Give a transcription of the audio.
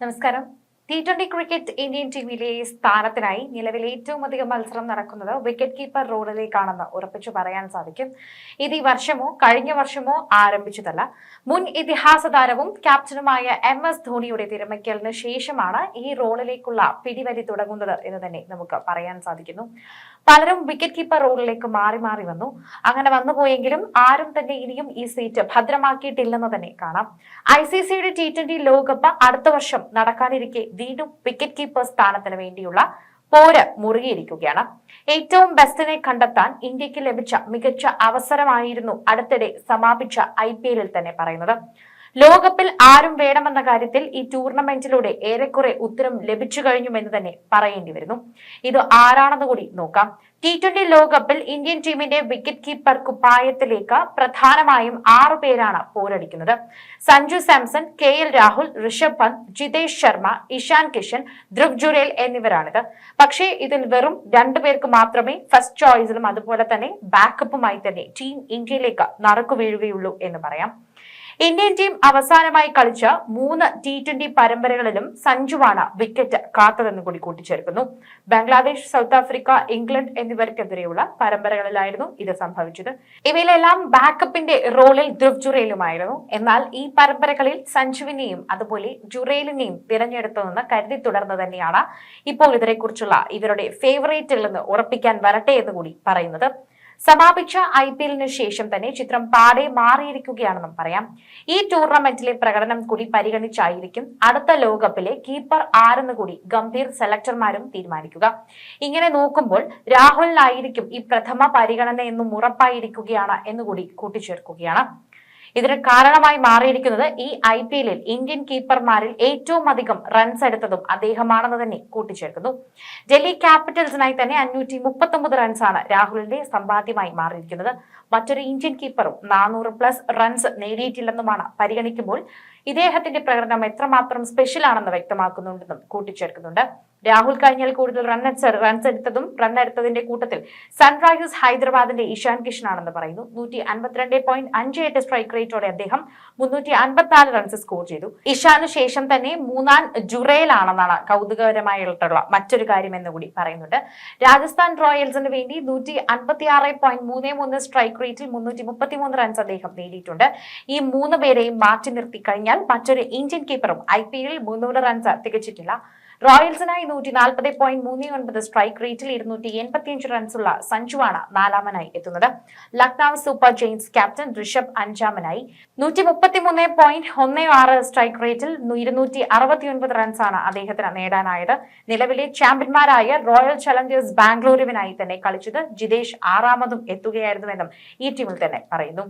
നമസ്കാരം. T twenty cricket Indian ടീമിലെ സ്ഥാനത്തിനായി നിലവിൽ ഏറ്റവും അധികം മത്സരം നടക്കുന്നത് വിക്കറ്റ് കീപ്പർ റോളിലേക്കാണെന്ന് ഉറപ്പിച്ചു പറയാൻ സാധിക്കും. ഇത് ഈ വർഷമോ കഴിഞ്ഞ വർഷമോ ആരംഭിച്ചതല്ല. മുൻ ഇതിഹാസ താരവും ക്യാപ്റ്റനുമായ എം എസ് ധോണിയുടെ തിരമയ്ക്കലിന് ശേഷമാണ് ഈ റോളിലേക്കുള്ള പിടിവലി തുടങ്ങുന്നത് എന്ന് തന്നെ നമുക്ക് പറയാൻ സാധിക്കുന്നു. പലരും വിക്കറ്റ് കീപ്പർ റോളിലേക്ക് മാറി മാറി വന്നു. അങ്ങനെ വന്നുപോയെങ്കിലും ആരും തന്നെ ഇനിയും ഈ സീറ്റ് ഭദ്രമാക്കിയിട്ടില്ലെന്ന് തന്നെ കാണാം. ഐ സി സിയുടെ ടി ട്വന്റി ലോകകപ്പ് അടുത്ത വർഷം നടക്കാനിരിക്കെ വീണ്ടും വിക്കറ്റ് കീപ്പർ സ്ഥാനത്തിന് വേണ്ടിയുള്ള പോര് മുറുകിയിരിക്കുകയാണ്. ഏറ്റവും ബെസ്റ്റിനെ കണ്ടെത്താൻ ഇന്ത്യയ്ക്ക് ലഭിച്ച മികച്ച അവസരമായിരുന്നു അടുത്തിടെ സമാപിച്ച ഐ തന്നെ പറയുന്നത്. ലോകകപ്പിൽ ആരും വേണമെന്ന കാര്യത്തിൽ ഈ ടൂർണമെന്റിലൂടെ ഏറെക്കുറെ ഉത്തരം ലഭിച്ചു കഴിഞ്ഞു എന്ന് തന്നെ പറയേണ്ടി വരുന്നു. ഇത് ആരാണെന്ന് കൂടി നോക്കാം. ടി ട്വന്റി ലോകകപ്പിൽ ഇന്ത്യൻ ടീമിന്റെ വിക്കറ്റ് കീപ്പർ കുപ്പായത്തിലേക്ക് പ്രധാനമായും ആറു പേരാണ് പോരടിക്കുന്നത്. Sanju Samson K L Rahul Rishabh Pant Jitesh Sharma Ishan Kishan Dhruv ജുരേൽ എന്നിവരാണിത്. പക്ഷേ ഇതിൽ വെറും രണ്ടു പേർക്ക് മാത്രമേ ഫസ്റ്റ് ചോയ്സിലും അതുപോലെ തന്നെ ബാക്കപ്പുമായി തന്നെ ടീം ഇന്ത്യയിലേക്ക് നറുക്കു വീഴുകയുള്ളൂ എന്ന് പറയാം. ഇന്ത്യൻ ടീം അവസാനമായി കളിച്ച മൂന്ന് ടി ട്വന്റി പരമ്പരകളിലും സഞ്ജുവാണ് വിക്കറ്റ് കാത്തതെന്ന് കൂടി കൂട്ടിച്ചേർക്കുന്നു. ബംഗ്ലാദേശ് സൗത്ത് ആഫ്രിക്ക ഇംഗ്ലണ്ട് എന്നിവർക്കെതിരെയുള്ള പരമ്പരകളിലായിരുന്നു ഇത് സംഭവിച്ചത്. ഇവയിലെല്ലാം ബാക്കപ്പിന്റെ റോളിൽ ധ്രുവ് ജുറേലുമായിരുന്നു. എന്നാൽ ഈ പരമ്പരകളിൽ സഞ്ജുവിനെയും അതുപോലെ ജുറേലിനെയും തിരഞ്ഞെടുത്തതെന്ന് കരുതി തുടർന്ന് തന്നെയാണ് ഇപ്പോൾ ഇതിനെക്കുറിച്ചുള്ള ഇവരുടെ ഫേവറേറ്റിൽ നിന്ന് ഉറപ്പിക്കാൻ വരട്ടെ എന്ന് കൂടി പറയുന്നത്. സമാപിച്ച ഐ പി എല്ലിന് ശേഷം തന്നെ ചിത്രം പാടെ മാറിയിരിക്കുകയാണെന്നും പറയാം. ഈ ടൂർണമെന്റിലെ പ്രകടനം കൂടി പരിഗണിച്ചായിരിക്കും അടുത്ത ലോകകപ്പിലെ കീപ്പർ ആരെന്ന് കൂടി ഗംഭീർ സെലക്ടർമാരും തീരുമാനിക്കുക. ഇങ്ങനെ നോക്കുമ്പോൾ രാഹുലിനായിരിക്കും ഈ പ്രഥമ പരിഗണന എന്നും ഉറപ്പായിരിക്കുകയാണ് എന്നുകൂടി കൂട്ടിച്ചേർക്കുകയാണ്. ഇതിന് കാരണമായി മാറിയിരിക്കുന്നത് ഈ ഐ പി എല്ലിൽ ഇന്ത്യൻ കീപ്പർമാരിൽ ഏറ്റവും അധികം റൺസ് എടുത്തതും അദ്ദേഹമാണെന്ന് തന്നെ കൂട്ടിച്ചേർക്കുന്നു. ഡൽഹി ക്യാപിറ്റൽസിനായി തന്നെ അഞ്ഞൂറ്റി മുപ്പത്തൊമ്പത് റൺസാണ് രാഹുലിന്റെ സമ്പാദ്യമായി മാറിയിരിക്കുന്നത്. മറ്റൊരു ഇന്ത്യൻ കീപ്പറും നാനൂറ് പ്ലസ് റൺസ് നേടിയിട്ടില്ലെന്നുമാണ് പരിഗണിക്കുമ്പോൾ ഇദ്ദേഹത്തിന്റെ പ്രകടനം എത്രമാത്രം സ്പെഷ്യൽ ആണെന്ന് വ്യക്തമാക്കുന്നുണ്ടെന്നും കൂട്ടിച്ചേർക്കുന്നുണ്ട്. രാഹുൽ കഴിഞ്ഞാൽ കൂടുതൽ റൺസ് റൺസ് എടുത്തതും റൺ എടുത്തതിന്റെ കൂട്ടത്തിൽ സൺറൈസേഴ്സ് ഹൈദരാബാദിന്റെ ഇഷാൻ കിഷൻ ആണെന്ന് പറയുന്നു. നൂറ്റി അൻപത്തിരണ്ട് പോയിന്റ് അഞ്ച് എട്ട് സ്ട്രൈക്ക് റേറ്റോടെ അദ്ദേഹം മുന്നൂറ്റി അൻപത്തിനാല് റൺസ് സ്കോർ ചെയ്തു. ഇഷാന് ശേഷം തന്നെ മൂന്നാം ജുറയിലാണെന്നാണ് കൗതുകകരമായിട്ടുള്ള മറ്റൊരു കാര്യം എന്ന് കൂടി പറയുന്നുണ്ട്. രാജസ്ഥാൻ റോയൽസിന് വേണ്ടി നൂറ്റി അൻപത്തിയാറ് പോയിന്റ് മൂന്ന് മൂന്ന് സ്ട്രൈക്ക് റേറ്റിൽ മുന്നൂറ്റി മുപ്പത്തിമൂന്ന് റൺസ് അദ്ദേഹം നേടിയിട്ടുണ്ട്. ഈ മൂന്ന് പേരെയും മാറ്റി നിർത്തി കഴിഞ്ഞാൽ മറ്റൊരു ഇന്ത്യൻ കീപ്പറും ഐ പി എല്ലിൽ മുന്നൂറ് റൺസ് തികച്ചിട്ടില്ല. റോയൽസിനായി നൂറ്റി നാൽപ്പത് പോയിന്റ് മൂന്ന് ഒൻപത് സ്ട്രൈക്ക് റേറ്റിൽ ഇരുന്നൂറ്റി എൺപത്തിയഞ്ച് റൺസുള്ള സഞ്ജുവാണ് നാലാമനായി എത്തുന്നത്. Lucknow super giants captain Rishabh അഞ്ചാമനായി. നൂറ്റി മുപ്പത്തിമൂന്ന് പോയിന്റ് ഒന്ന് ആറ് സ്ട്രൈക്ക് റേറ്റിൽ ഇരുന്നൂറ്റി അറുപത്തിയൊൻപത് റൺസാണ് അദ്ദേഹത്തിന് നേടാനായത്. നിലവിലെ ചാമ്പ്യന്മാരായ റോയൽ ചലഞ്ചേഴ്സ് ബാംഗ്ലൂരുവിനായി തന്നെ കളിച്ചത് ജിതേഷ് ആറാമതും എത്തുകയായിരുന്നുവെന്നും ഈ ടീമിൽ തന്നെ പറയുന്നു.